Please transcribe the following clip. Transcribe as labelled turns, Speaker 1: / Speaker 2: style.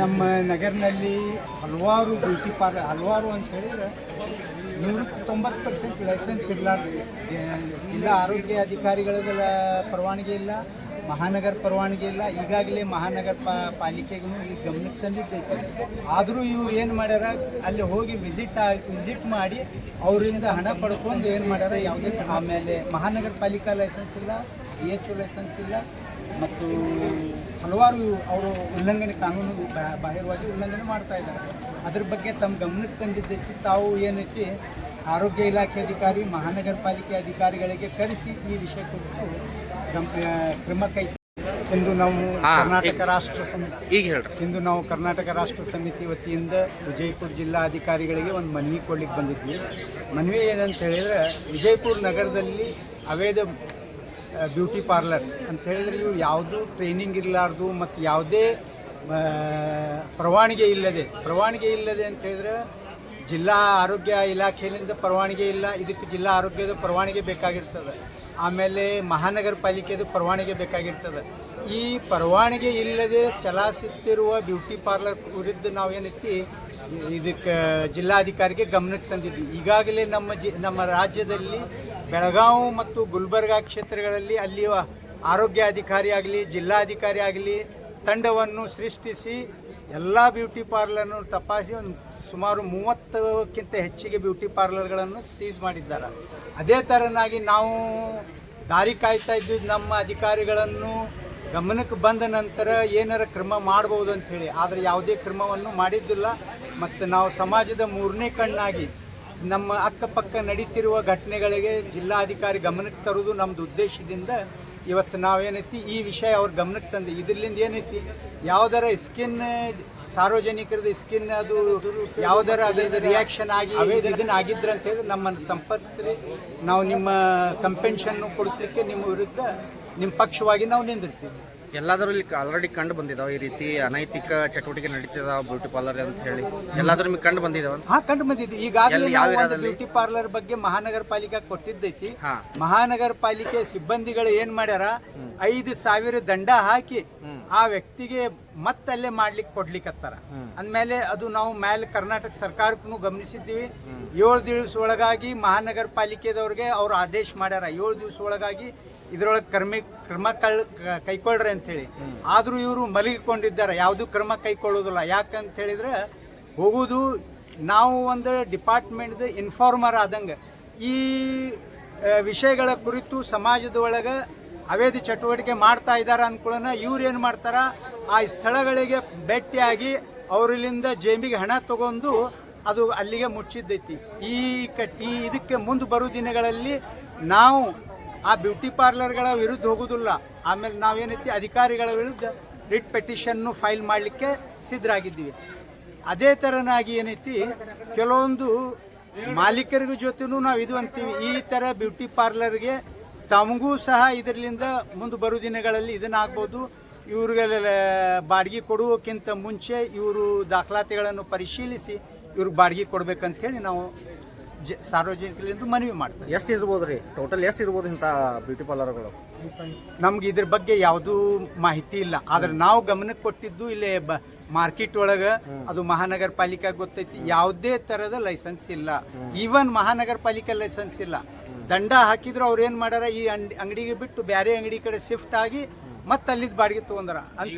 Speaker 1: ನಮ್ಮ ನಗರನಲ್ಲಿ ಹಲವಾರು beauty parlour ಹಲವಾರು ಅಂತ ಹೇಳಿದ್ರೆ ನೂರಕ್ಕೆ ತೊಂಬತ್ತು ಪರ್ಸೆಂಟ್ ಲೈಸೆನ್ಸ್ ಇರಲಾರ್ದು. ಜಿಲ್ಲಾ ಆರೋಗ್ಯ ಅಧಿಕಾರಿಗಳ ಪರವಾನಗಿ ಇಲ್ಲ, ಮಹಾನಗರ ಪರವಾನಗಿ ಇಲ್ಲ. ಈಗಾಗಲೇ ಮಹಾನಗರ ಪಾಲಿಕೆಗೂ ಈ ಗಮನಕ್ಕೆ ತಂದಿದ್ದೈತೆ. ಆದರೂ ಇವ್ರು ಏನು ಮಾಡ್ಯಾರ, ಅಲ್ಲಿ ಹೋಗಿ ವಿಸಿಟ್ ವಿಸಿಟ್ ಮಾಡಿ, ಅವರಿಂದ ಹಣ ಪಡ್ಕೊಂಡು ಏನು ಮಾಡ್ಯಾರ, ಯಾವುದೇ ಆಮೇಲೆ ಮಹಾನಗರ ಪಾಲಿಕಾ ಲೈಸೆನ್ಸ್ ಇಲ್ಲ ಬಿ ಎಚ್ ಓ ಲೈಸೆನ್ಸ್ ಇಲ್ಲ. ಮತ್ತು ಹಲವಾರು ಅವರು ಉಲ್ಲಂಘನೆ ಕಾನೂನು ಬಾಹಿರವಾಗಿ ಉಲ್ಲಂಘನೆ ಮಾಡ್ತಾ ಇದ್ದಾರೆ. ಅದ್ರ ಬಗ್ಗೆ ತಮ್ಮ ಗಮನಕ್ಕೆ ತಂದಿದ್ದಕ್ಕೆ ತಾವು ಏನೈತಿ ಆರೋಗ್ಯ ಇಲಾಖೆ ಅಧಿಕಾರಿ ಮಹಾನಗರ ಪಾಲಿಕೆ ಅಧಿಕಾರಿಗಳಿಗೆ ಕರೆಸಿ ಈ ವಿಷಯ ಕುರಿತು ಕ್ರಮ ಕೈ ಇಂದು ನಾವು ಕರ್ನಾಟಕ ರಾಷ್ಟ್ರ ಸಮಿತಿ
Speaker 2: ಈಗ ಹೇಳ್ರಿ.
Speaker 1: ಇಂದು ನಾವು ಕರ್ನಾಟಕ ರಾಷ್ಟ್ರ ಸಮಿತಿ ವತಿಯಿಂದ ವಿಜಯಪುರ ಜಿಲ್ಲಾ ಅಧಿಕಾರಿಗಳಿಗೆ ಒಂದು ಮನವಿ ಕೊಡ್ಲಿಕ್ಕೆ ಬಂದಿದ್ವಿ. ಮನವಿ ಏನಂತ ಹೇಳಿದ್ರೆ ವಿಜಯಪುರ ನಗರದಲ್ಲಿ ಅವೇದ ಬ್ಯೂಟಿ ಪಾರ್ಲರ್ಸ್ ಅಂತ ಹೇಳಿದ್ರೆ ಇವು ಯಾವುದು ಟ್ರೈನಿಂಗ್ ಇರಲಾರ್ದು ಮತ್ತು ಯಾವುದೇ ಪರವಾನಿಗೆ ಇಲ್ಲದೆ ಪರವಾನಗಿ ಇಲ್ಲದೆ ಅಂತ ಹೇಳಿದ್ರೆ ಜಿಲ್ಲಾ ಆರೋಗ್ಯ ಇಲಾಖೆಯಿಂದ ಪರವಾನಗಿ ಇಲ್ಲ, ಇದಕ್ಕೆ ಜಿಲ್ಲಾ ಆರೋಗ್ಯದ ಪರವಾನಿಗೆ ಬೇಕಾಗಿರ್ತದೆ. ಆಮೇಲೆ ಮಹಾನಗರ ಪಾಲಿಕೆದು ಪರವಾನಗಿ ಬೇಕಾಗಿರ್ತದೆ. ಈ ಪರವಾನಿಗೆ ಇಲ್ಲದೆ ಚಲಾಯಿಸುತ್ತಿರುವ ಬ್ಯೂಟಿ ಪಾರ್ಲರ್ ವಿರುದ್ಧ ನಾವು ಏನೈತಿ ಇದಕ್ಕೆ ಜಿಲ್ಲಾಧಿಕಾರಿಗೆ ಗಮನಕ್ಕೆ ತಂದಿದ್ವಿ. ಈಗಾಗಲೇ ನಮ್ಮ ಜಿ, ನಮ್ಮ ರಾಜ್ಯದಲ್ಲಿ ಬೆಳಗಾವಿ ಮತ್ತು ಗುಲ್ಬರ್ಗಾ ಕ್ಷೇತ್ರಗಳಲ್ಲಿ ಅಲ್ಲಿ ಆರೋಗ್ಯ ಅಧಿಕಾರಿ ಆಗಲಿ, ಜಿಲ್ಲಾಧಿಕಾರಿ ಆಗಲಿ ತಂಡವನ್ನು ಸೃಷ್ಟಿಸಿ ಎಲ್ಲ ಬ್ಯೂಟಿ ಪಾರ್ಲರ್ನು ತಪಾಸಿ ಒಂದು ಸುಮಾರು ಮೂವತ್ತಕ್ಕಿಂತ ಹೆಚ್ಚಿಗೆ ಬ್ಯೂಟಿ ಪಾರ್ಲರ್ಗಳನ್ನು ಸೀಸ್ ಮಾಡಿದ್ದಾರೆ. ಅದೇ ಥರನಾಗಿ ನಾವು ದಾರಿ ಕಾಯ್ತಾ ಇದ್ದು ನಮ್ಮ ಅಧಿಕಾರಿಗಳನ್ನು ಗಮನಕ್ಕೆ ಬಂದ ನಂತರ ಏನಾರ ಕ್ರಮ ಮಾಡ್ಬೋದು ಅಂಥೇಳಿ ಆದರೆ ಯಾವುದೇ ಕ್ರಮವನ್ನು ಮಾಡಿದ್ದಿಲ್ಲ. ಮತ್ತು ನಾವು ಸಮಾಜದ ಮೂರನೇ ಕಣ್ಣಾಗಿ ನಮ್ಮ ಅಕ್ಕಪಕ್ಕ ನಡೀತಿರುವ ಘಟನೆಗಳಿಗೆ ಜಿಲ್ಲಾಧಿಕಾರಿ ಗಮನಕ್ಕೆ ತರುವುದು ನಮ್ಮದು ಉದ್ದೇಶದಿಂದ ಇವತ್ತು ನಾವೇನೈತಿ, ಈ ವಿಷಯ ಅವ್ರ ಗಮನಕ್ಕೆ ತಂದೆ ಇದರಿಂದ ಏನೈತಿ, ಯಾವ್ದಾರ ಸ್ಕಿನ್ ಸಾರ್ವಜನಿಕರದ ಸ್ಕಿನ್ ಅದು ಯಾವ್ದಾರ ಅದರದ ರಿಯಾಕ್ಷನ್ ಆಗಿ ಇದನ್ನ ಆಗಿದ್ರೆ ಅಂತ ಹೇಳಿ ನಮ್ಮನ್ನು ಸಂಪರ್ಕಿಸ್ರಿ. ನಾವು ನಿಮ್ಮ ಕಂಪೆನ್ಷನ್ ಕೊಡಿಸ್ಲಿಕ್ಕೆ ನಿಮ್ಮ ವಿರುದ್ಧ, ನಿಮ್ಮ ಪಕ್ಷವಾಗಿ ನಾವು ನಿಂದಿರ್ತೀವಿ.
Speaker 2: ಎಲ್ಲಾದರೂ ಇಲ್ಲಿ ಆಲ್ರೆಡಿ ಕಂಡು ಬಂದಿದಾವ ಈ ರೀತಿ ಅನೈತಿಕ ಚಟುವಟಿಕೆ ನಡೀತಿದಾವ ಬ್ಯೂಟಿ ಪಾರ್ಲರ್ ಅಂತ ಹೇಳಿ. ಎಲ್ಲಾದ್ರೂ ನಿಮಗೆ ಕಂಡು ಬಂದಿದಾವ
Speaker 1: ಹಾ ಕಂಡು ಬಂದಿದ್ದು. ಈಗಾಗಲೇ
Speaker 2: ಯಾವ
Speaker 1: ಬ್ಯೂಟಿ ಪಾರ್ಲರ್ ಬಗ್ಗೆ ಮಹಾನಗರ ಪಾಲಿಕೆ ಕೊಟ್ಟಿದ್ದೈತಿ. ಮಹಾನಗರ ಪಾಲಿಕೆ ಸಿಬ್ಬಂದಿಗಳು ಏನ್ ಮಾಡ್ಯಾರ? ಐದು ಸಾವಿರ ದಂಡ ಹಾಕಿ ಆ ವ್ಯಕ್ತಿಗೆ ಮತ್ತಲ್ಲೇ ಮಾಡ್ಲಿಕ್ಕೆ ಕೊಡ್ಲಿಕ್ಕತ್ತಾರ ಅಂದ್ಮೇಲೆ ಅದು ನಾವು ಮೇಲೆ ಕರ್ನಾಟಕ ಸರ್ಕಾರಕ್ಕೂ ಗಮನಿಸಿದ್ದೀವಿ. ಏಳು ದಿವಸ ಒಳಗಾಗಿ ಮಹಾನಗರ ಪಾಲಿಕೆದವ್ರಿಗೆ ಅವ್ರು ಆದೇಶ ಮಾಡ್ಯಾರ. ಏಳು ದಿವಸ ಒಳಗಾಗಿ ಇದ್ರೊಳಗೆ ಕ್ರಮ ಕ್ರಮ ಕಳ್ ಕೈಗೊಳ್ರಿ ಅಂತೇಳಿ. ಆದರೂ ಇವರು ಮಲಗಿಕೊಂಡಿದ್ದಾರೆ. ಯಾವುದೂ ಕ್ರಮ ಕೈಕೊಳ್ಳೋದಿಲ್ಲ ಯಾಕಂತ ಹೇಳಿದ್ರೆ ಹೋಗುವುದು ನಾವು ಒಂದು ಡಿಪಾರ್ಟ್ಮೆಂಟ್ದು ಇನ್ಫಾರ್ಮರ್ ಆದಂಗೆ. ಈ ವಿಷಯಗಳ ಕುರಿತು ಸಮಾಜದ ಒಳಗೆ ಅವೇದ ಚಟುವಟಿಕೆ ಮಾಡ್ತಾ ಇದ್ದಾರೆ ಅಂದ್ಕೊಳ್ಳೋಣ ಇವ್ರು ಏನು ಮಾಡ್ತಾರೆ? ಆ ಸ್ಥಳಗಳಿಗೆ ಭೇಟಿಯಾಗಿ ಅವರಿಂದ ಜೇಬಿಗೆ ಹಣ ತಗೊಂಡು ಅದು ಅಲ್ಲಿಗೆ ಮುಚ್ಚಿದ್ದೈತಿ. ಈ ಕಟ್ಟಿ ಇದಕ್ಕೆ ಮುಂದೆ ಬರೋ ದಿನಗಳಲ್ಲಿ ನಾವು ಆ ಬ್ಯೂಟಿ ಪಾರ್ಲರ್ಗಳ ವಿರುದ್ಧ ಹೋಗೋದಿಲ್ಲ ಆಮೇಲೆ ನಾವೇನೈತಿ ಅಧಿಕಾರಿಗಳ ವಿರುದ್ಧ ರಿಟ್ ಪೆಟಿಷನ್ನು ಫೈಲ್ ಮಾಡಲಿಕ್ಕೆ ಸಿದ್ಧರಾಗಿದ್ದೀವಿ. ಅದೇ ಥರನಾಗಿ ಏನೈತಿ, ಕೆಲವೊಂದು ಮಾಲೀಕರಿಗೂ ಜೊತೆನೂ ನಾವು ಇದು ಅಂತೀವಿ, ಈ ಥರ ಬ್ಯೂಟಿ ಪಾರ್ಲರ್ಗೆ ತಮಗೂ ಸಹ ಇದರಿಂದ ಮುಂದೆ ಬರೋ ದಿನಗಳಲ್ಲಿ ಇದನ್ನಾಗ್ಬೋದು ಇವ್ರಿಗೆ ಬಾಡಿಗೆ ಕೊಡುವಕ್ಕಿಂತ ಮುಂಚೆ ಇವರು ದಾಖಲಾತಿಗಳನ್ನು ಪರಿಶೀಲಿಸಿ ಇವ್ರಿಗೆ ಬಾಡಿಗೆ ಕೊಡಬೇಕಂತೇಳಿ ನಾವು ಜ ಸಾರ್ವಜನಿಕರಿಂದ ಮನವಿ ಮಾಡ್ತಾರೆ.
Speaker 2: ಎಷ್ಟು ಇರ್ಬೋದು ರೀ ಟೋಟಲ್ ಎಷ್ಟು ಇರ್ಬೋದು ಇಂಥ ಬ್ಯೂಟಿ ಪಾರ್ಲರ್ಗಳು
Speaker 1: ನಮ್ಗೆ ಇದ್ರ ಬಗ್ಗೆ ಯಾವುದೂ ಮಾಹಿತಿ ಇಲ್ಲ. ಆದ್ರೆ ನಾವು ಗಮನಕ್ಕೆ ಕೊಟ್ಟಿದ್ದು ಇಲ್ಲಿ ಬ ಮಾರ್ಕೆಟ್ ಒಳಗೆ ಅದು ಮಹಾನಗರ ಪಾಲಿಕೆ ಗೊತ್ತೈತಿ ಯಾವುದೇ ತರದ ಲೈಸೆನ್ಸ್ ಇಲ್ಲ. ಈವನ್ ಮಹಾನಗರ ಪಾಲಿಕೆ ಲೈಸೆನ್ಸ್ ಇಲ್ಲ. ದಂಡ ಹಾಕಿದ್ರು ಅವ್ರು ಏನ್ ಮಾಡ್ಯಾರ? ಈ ಅಂಗಡಿಗೆ ಬಿಟ್ಟು ಬೇರೆ ಅಂಗಡಿ ಕಡೆ ಶಿಫ್ಟ್ ಆಗಿ ಮತ್ತೆ ಅಲ್ಲಿದ್ದು ಬಾಡಿಗೆ ತೊಗೊಂಡಾರ. ಅಂತ